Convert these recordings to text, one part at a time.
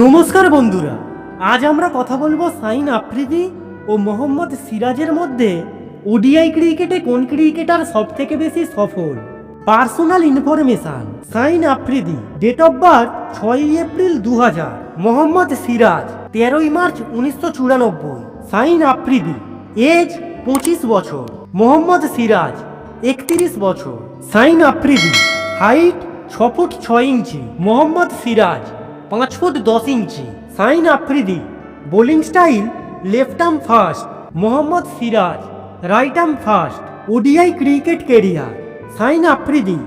নমস্কার বন্ধুরা, আজ আমরা কথা বলব সাইন আফ্রিদি ও মোহাম্মদ সিরাজের মধ্যে ওডিআই ক্রিকেটে কোন ক্রিকেটার সব থেকে বেশি সফল? Personal information, Shaheen Afridi, date of birth ছয়ই এপ্রিল দু হাজার মোহাম্মদ সিরাজ তেরোই মার্চ উনিশশো চুরানব্বই। সাইন আফ্রিদি, এজ পঁচিশ বছর, মোহাম্মদ সিরাজ একত্রিশ বছর। সাইন আফ্রিদি, হাইট ছ ফুট ছয় ইঞ্চি, মোহাম্মদ সিরাজ পাঁচ ফুট দশ ইঞ্চি। Shaheen Afridi, bowling style, left arm fast, Mohammed Siraj, right arm fast, ODI cricket career Shaheen Afridi,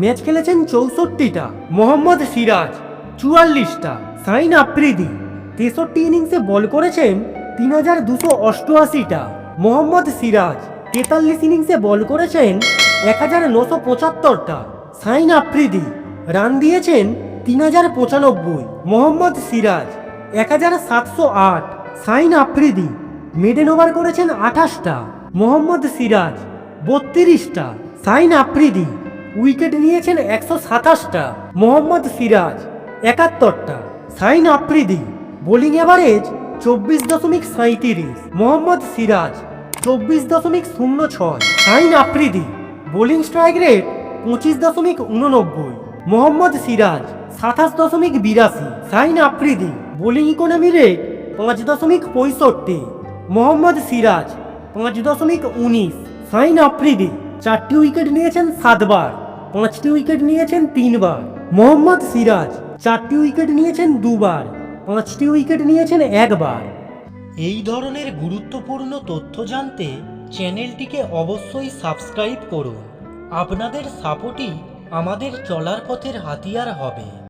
match খেলেছেন চৌষট্টিটা, মোহাম্মদ সিরাজ, চুয়াল্লিশটা। সাইন আফ্রিদি, তেষট্টি ইনিংসে বল করেছেন তিন হাজার দুশো অষ্টআশিটা, মোহাম্মদ সিরাজ, তেতাল্লিশ ইনিংসে বল করেছেন এক হাজার নশো পঁচাত্তরটা। সাইন আফ্রিদি, রান দিয়েছেন তিন হাজার পঁচানব্বই, মোহাম্মদ সিরাজ। এক হাজার সাতশো আট, সাইন আফ্রিদি। মেডেন ওভার করেছেন আঠাশটা, মোহাম্মদ সিরাজ বত্রিশটা, সাইন আফ্রিদি। উইকেট নিয়েছেন একশো সাতাশটা, মোহাম্মদ সিরাজ একাত্তরটা, সাইন আফ্রিদি। বোলিং এভারেজ চব্বিশ দশমিক সাঁত্রিশ মোহাম্মদ সিরাজ চব্বিশ দশমিক শূন্য ছয়, Shaheen Afridi. Bowling strike rate পঁচিশ দশমিক উননব্বই মোহাম্মদ সিরাজ সাতাশ দশমিক বিরাশি, Shaheen Afridi, bowling economy rate পাঁচ দশমিক পঁয়ষট্টি, মোহাম্মদ সিরাজ পাঁচ দশমিক উনিশ, সাইন আফ্রিদি চারটি উইকেট নিয়েছেন সাতবার, পাঁচটি উইকেট নিয়েছেন তিনবার, মোহাম্মদ সিরাজ চারটি উইকেট নিয়েছেন দুবার, পাঁচটি উইকেট নিয়েছেন একবার। এই ধরনের গুরুত্বপূর্ণ তথ্য জানতে চ্যানেলটিকে অবশ্যই সাবস্ক্রাইব করুন। আপনাদের সাপোর্টই আমাদের চলার পথের হাতিয়ার হবে।